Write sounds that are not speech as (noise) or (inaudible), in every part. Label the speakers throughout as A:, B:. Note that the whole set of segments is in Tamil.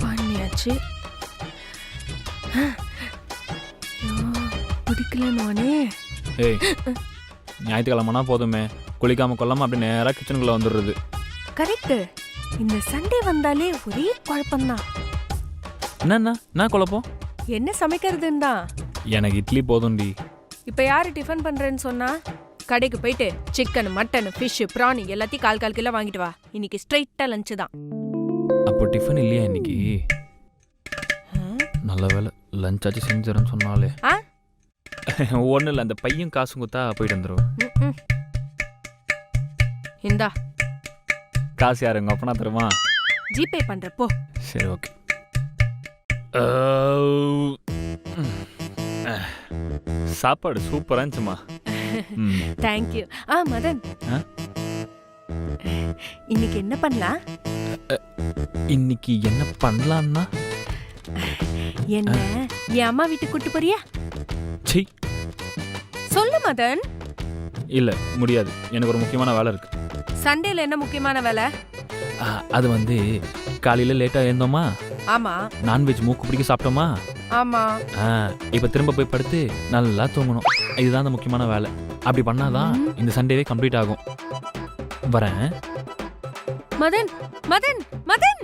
A: பண்ணியாச்சு. ஐயோ, பிடிக்கலன்னு
B: ஏய் ஞாயிற்றுக்கிழமைனா போதுமே. குளிக்காம கொள்ளாம அப்படியே நேராக கிச்சனுக்குள்ளே வந்துடுறது.
A: கரெக்ட் இந்த சண்டே வந்தாலே ஒரே குழப்பம்தான்.
B: என்னண்ணா என்ன குழப்பம்?
A: என்ன சமைக்கிறதுன்னு தான்
B: எனக்கு இட்லி போதும்டி.
A: இப்ப யாரு டிஃபன் பண்றேன்னு சொன்னா? கடைக்கு போயிட்டு சிக்கன் மட்டன் ஃபிஷ் ப்ரான் எல்லாத்தையும் கால் கால் கிலோ வாங்கிட்டு வா. இன்னைக்கு ஸ்ட்ரைட்டா லஞ்ச் தான்.
B: அப்போ டிஃபன் இல்லையா இன்னைக்கு? நல்ல வேலை லஞ்ச் ஆச்சு செஞ்சிடறேன்னு சொன்னாலே? (laughs) ஒன்றும் இல்லை அந்த பையன் காசு கொடுத்தா போயிட்டு வந்துடும்.
A: இந்தா.
B: காசு யார்? எங்கள் அப்பனா தருமா?
A: ஜிபே பண்றப்போ
B: சரி ஓகே. சாப்பாடு சூப்பராக இருந்துச்சுமா
A: தேங்க்யூ ஆ மதன்? இன்னைக்கு என்ன பண்ணலாம்?
B: இன்னைக்கு என்ன பண்ணலான்னா
A: என்ன? என் அம்மா வீட்டுக்கு கூட்டு போறியா?
B: சி
A: சொல்லு மதன்.
B: இல்லை முடியாது. எனக்கு ஒரு முக்கியமான வேலை இருக்கு.
A: சண்டேல என்ன முக்கியமான வேலை?
B: ஆ, அது வந்து காலையில் லேட்டாக எழுந்தோமா?
A: ஆமா.
B: நான்வெஜ் மூக்கு பிடிக்க சாப்பிட்டோமா?
A: ஆமா.
B: ஆ இப்போ திரும்ப போய் படுத்து நல்லா தூங்கணும். இதுதான் அந்த முக்கியமான வேலை. அப்படி பண்ணாதான். இந்த சண்டேவே கம்ப்ளீட் ஆகும். வரேன்.
A: மதன் மதன் மதன்!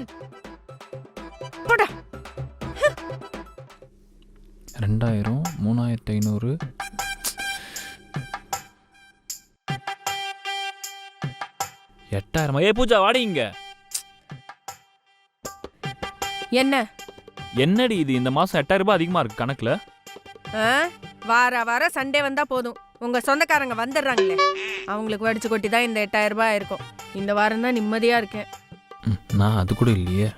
A: போடா.
B: ரெண்டாயிரம் மூணாயிரத்தி ஐநூறு எட்டாயிரமா? ஏ பூஜா வாடி இங்க.
A: என்ன?
B: என்னடி இது? இந்த மாசம் எட்டாயிரம் ரூபாய் அதிகமா இருக்கு கணக்குல?
A: வார வார சண்டே வந்தா போதும். உங்க சொந்தக்காரங்க வந்துடுறாங்களே. அவங்களுக்கு வடிச்சு கொட்டி தான் இந்த எட்டாயிரம் ரூபாய் இருக்கும் இந்த வாரம் தான் நிம்மதியா இருக்கேன்.
B: ம், நான் அது கூட இல்லையே.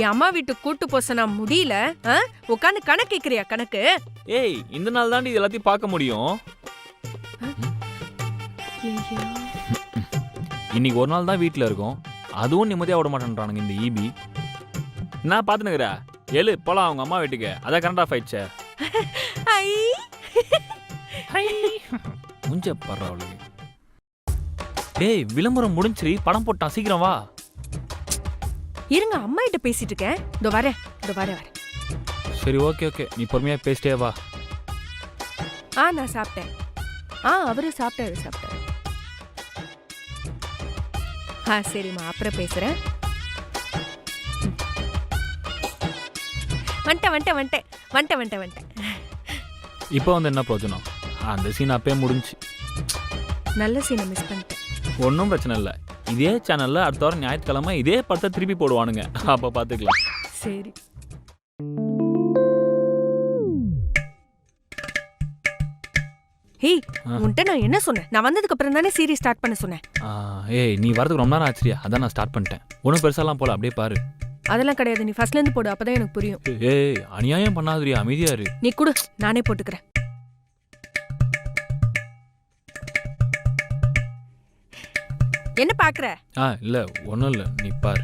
A: என் அம்மா வீட்டுக்கு கூட்டு போச நான் முடியல உட்காந்து கணக்கு கேக்குறியா கணக்கு?
B: ஏய் இந்த நாள் தாண்டி இது எல்லாத்தையும் பார்க்க முடியும். இன்னைக்கு ஒரு நாள் தான் வீட்டில் இருக்கோம். அதுவும் நிம்மதியாக விட மாட்டேன்றானுங்க இந்த ஈபி நான் பார்த்துனுக்குற எழு போலாம் அவங்க அம்மா வீட்டுக்கு. அதான் கரண்ட் ஆஃப் ஆயிடுச்சே. (laughs)
A: ஐ (laughs)
B: முஞ்ச பரவாயில்ல. டேய் விளம்பரம் முடிஞ்சிரி படம் போட்டான் சீக்கிரம் வா.
A: இருங்க அம்மா கிட்ட பேசிட்டு இருக்கேன் இதோ வரேன் இதோ வரேன் வரேன்
B: சரி ஓகே ஓகே. நீ பொறுமையாக பேசிட்டே வா.
A: ஆ நான் சாப்பிட்டேன். ஆ அவரும் சாப்பிட்டாரு சாப்பிட்டாரு. ஆ சரிம்மா அப்புறம் பேசுறேன். வந்துட்டேன் வந்துட்டேன் வந்துட்டேன் வந்துட்டேன் வந்துட்டேன் வந்துட்டேன்
B: இப்போ வந்து என்ன பிரயோஜனம் அந்த சீன் அப்பயே முடிஞ்சுச்சு
A: நல்ல சீனை மிஸ் பண்ணிட்டேன்.
B: ஒன்றும் பிரச்சனை இல்லை. இதே சேனலில் அடுத்த வாரம் ஞாயிற்றுக்கிழமை இதே படத்தை திருப்பி போடுவானுங்க. அப்போ பார்த்துக்கலாம்
A: சரி. ஹேய். உன்கிட்ட நான் என்ன சொன்னேன்? நான் வந்ததுக்கு அப்புறம் தானே சீரியஸ் ஸ்டார்ட் பண்ண சொன்னேன்.
B: ஆ, ஏய் நீ வரதுக்கு ரொம்ப நேரம் ஆச்சுரியா அதான் நான் ஸ்டார்ட் பண்ணிட்டேன். ஒன்றும் பெருசாலாம் போல அப்படியே பாரு.
A: அதெல்லாம் கிடையாது. நீ ஃபர்ஸ்ட்ல இருந்து போடு அப்பதான் எனக்கு புரியும்.
B: ஏய் அநியாயம் பண்ணாதுரியா அமைதியா இரு.
A: நீ கொடு நானே போட்டுக்கிறேன். என்ன பாக்குற?
B: ஆ இல்லை ஒன்றும் இல்லை. நீ பாரு.